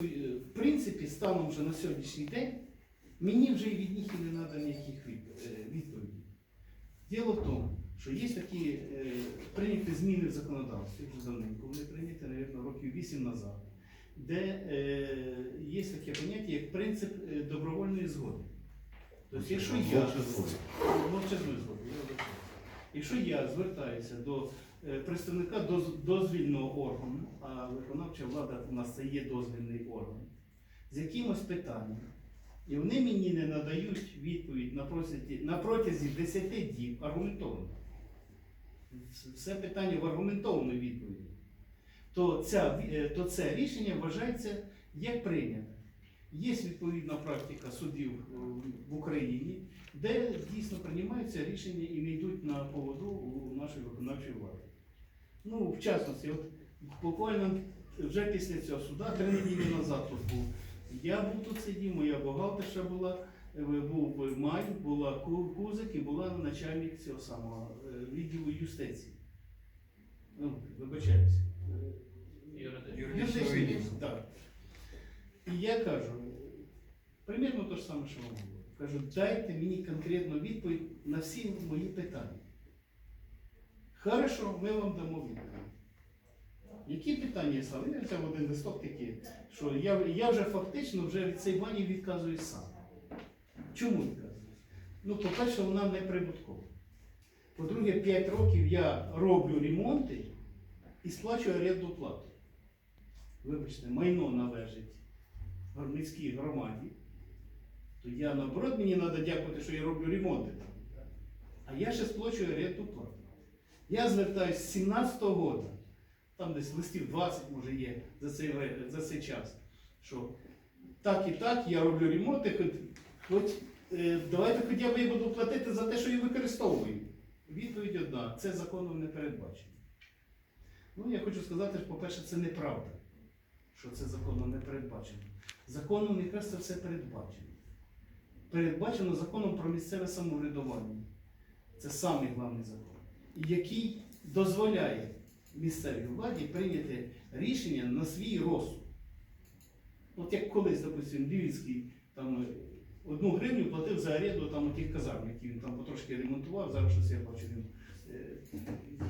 В принципі, станом вже на сьогоднішній день, мені вже і від них і не треба ніяких е, відповідей. Діло в тому, що є такі е, прийняті зміни в законодавстві, вже давненько, вони прийняті, мабуть, років 8 назад, де е, є таке поняття, як принцип е, добровольної згоди. Тобто, якщо я згоди. якщо я звертаюся до представника дозвільного органу, а виконавча влада у нас це є дозвільний орган, з якимось питанням, і вони мені не надають відповідь на протязі, на протязі 10 діб аргументовано. Все питання в аргументованій відповіді. То, ця, е, то це рішення вважається як прийняте. Є відповідна практика судів е, в Україні, де дійсно приймаються рішення і не йдуть на поводу у нашої виконавчої влади. Ну, в частності, от буквально вже після цього суда, три неділі назад тут був. Я був тут сидів, моя бухгалтерша була, е, був Май, була Кузик і була начальник цього самого е, відділу юстиції. Ну, вибачаюся. Е, юридичний відділ, Так. І я кажу, примірно те ж саме, що вам було. Кажу, дайте мені конкретну відповідь на всі мої питання. Хорошо, ми вам дамо відповідь. Які питання я ставив? Я взяв один листок такий, що я, я вже фактично вже від цієї бані відказуюсь сам. Чому відказуюсь? Ну, по-перше, вона не прибуткова. По-друге, 5 років я роблю ремонти і сплачую орендну плату. Вибачте, майно належить міській громаді, то я наоборот мені треба дякувати, що я роблю ремонти. А я ще сплачую орендну плату. Я звертаюся з 17-го року, там десь листів 20 може є за цей, за цей час, що так і так я роблю ремонти, хоч, хоч е, давайте хоча б я буду платити за те, що я використовую. Відповідь одна, це законом не передбачено. Ну, я хочу сказати, що, по-перше, це неправда, що це законом не передбачено. Законом якраз це все передбачено. Передбачено законом про місцеве самоврядування. Це самий головний закон, який дозволяє місцевій владі прийняти рішення на свій розсуд. От як колись, допустимо, Львівський там е, одну гривню платив за оренду там тих казарм, які він там потрошки ремонтував, зараз щось я бачу він. е, ну,